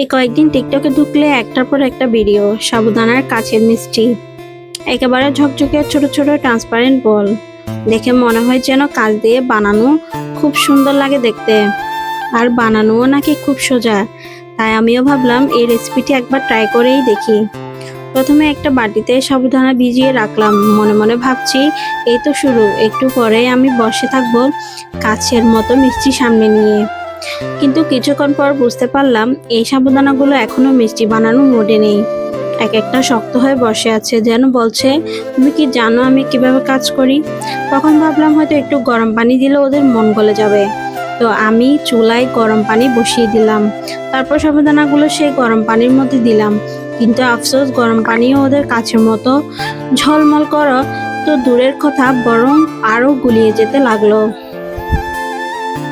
এই কয়েকদিন টিকটকে ঢুকলে একটার পর একটা ভিডিও সাবুদানার কাছের মিষ্টি। একেবারে ঝকঝকে ছোট ছোট ট্রান্সপারেন্ট বল। দেখে মনে হয় যেন কাজ দিয়ে বানানো খুব সুন্দর লাগে দেখতে। আর বানানোও নাকি খুব সোজা, তাই আমিও ভাবলাম এই রেসিপিটি একবার ট্রাই করেই দেখি। প্রথমে একটা বাটিতে সাবুদানা ভিজিয়ে রাখলাম। মনে মনে ভাবছি, এই তো শুরু, একটু পরে আমি বসে থাকব কাছের মতো মিষ্টি সামনে নিয়ে। কিন্তু কিছুক্ষণ পর বুঝতে পারলাম এই সাবুদানাগুলো এখনও মিষ্টি বানানো মোটে নেই। এক একটা শক্ত হয়ে বসে আছে, যেন বলছে, তুমি কি জানো আমি কীভাবে কাজ করি? তখন ভাবলাম হয়তো একটু গরম পানি দিলে ওদের মন গলে যাবে। তো আমি চুলায় গরম পানি বসিয়ে দিলাম। তারপর সাবুদানাগুলো সেই গরম পানির মধ্যে দিলাম। কিন্তু আফসোস, গরম পানিও ওদের কাছের মতো ঝলমল করো তো দূরের কথা, বরং আরও গুলিয়ে যেতে লাগল।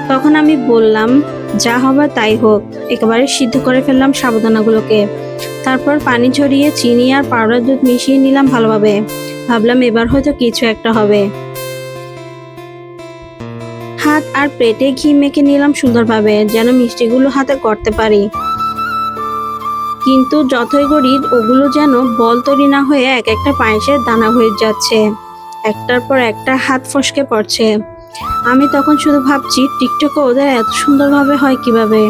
তখন আমি বললাম, যা হবে তাই হোক। একেবারে সিদ্ধ করে ফেললাম সাবুদানাগুলোকে তারপর পানি ঝরিয়ে চিনি আর পাউডার দুধ মিশিয়ে নিলাম ভালোভাবে। ভাবলাম এবার হয়তো কিছু একটা হবে। হাত আর পেটে ঘি মেখে নিলাম সুন্দরভাবে, যেন মিষ্টিগুলো হাতে করতে পারি। কিন্তু যতই করি ওগুলো যেন বল তৈরি না হয়ে এক একটা পায়েসের দানা হয়ে যাচ্ছে। একটার পর একটা হাত ফসকে পড়ছে। আমি তখন শুধু ভাবছি, টিকটকে ওদের এত সুন্দরভাবে হয় কীভাবে?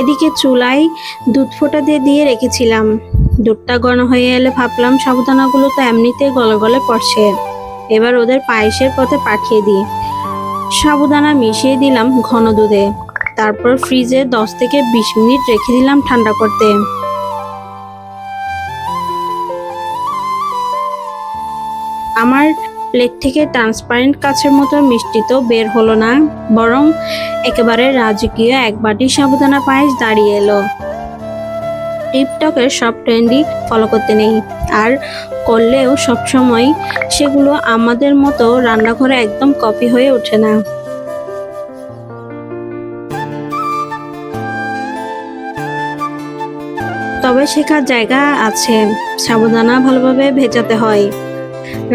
এদিকে চুলায় দুধ ফোঁটা দিয়ে দিয়ে রেখেছিলাম। দুধটা ঘন হয়ে এলে ভাবলাম সাবুদানাগুলো তো এমনিতেই গলে গলে পড়ছে। এবার ওদের পায়েসের পথে পাঠিয়ে দিই। সাবুদানা মিশিয়ে দিলাম ঘন দুধে। তারপর ফ্রিজে দশ থেকে বিশ মিনিট রেখে দিলাম ঠান্ডা করতে। আমার প্লেট থেকে ট্রান্সপারেন্ট কাছের মতো মিষ্টি তো বের হলো না, বরং একেবারে রাজকীয় এক বাটি সাবুদানা পায়েস দাঁড়িয়ে এলো। টিকটকের সব ট্রেন্ডই ফলো করতে নেই, আর করলেও সবসময় সেগুলো আমাদের মতো রান্নাঘরে একদম কপি হয়ে ওঠে না। তবে শেখার জায়গা আছে সাবধানা ভালোভাবে ভেজাতে হয়।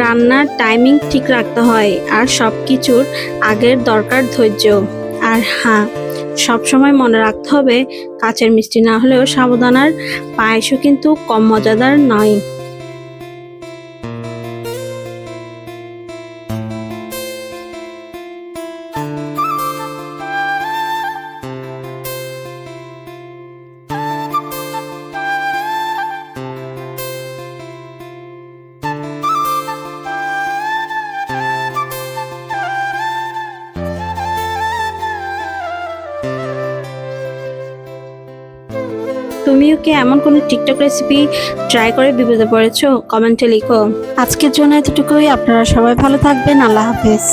রান্নার টাইমিং ঠিক রাখতে হয় আর সব কিছুর আগের দরকার ধৈর্য। আর হ্যাঁ সবসময় মনে রাখতে হবে কাচের মিষ্টি না হলেও সাবধানার পায়েসও কিন্তু কম মজাদার নয়। তুমিও কি এমন কোনো টিকটক রেসিপি ট্রাই করে বিপদে পড়েছো? কমেন্টে লিখো। আজকের জন্য এতটুকুই। আপনারা সবাই ভালো থাকবেন। আল্লাহ হাফেজ।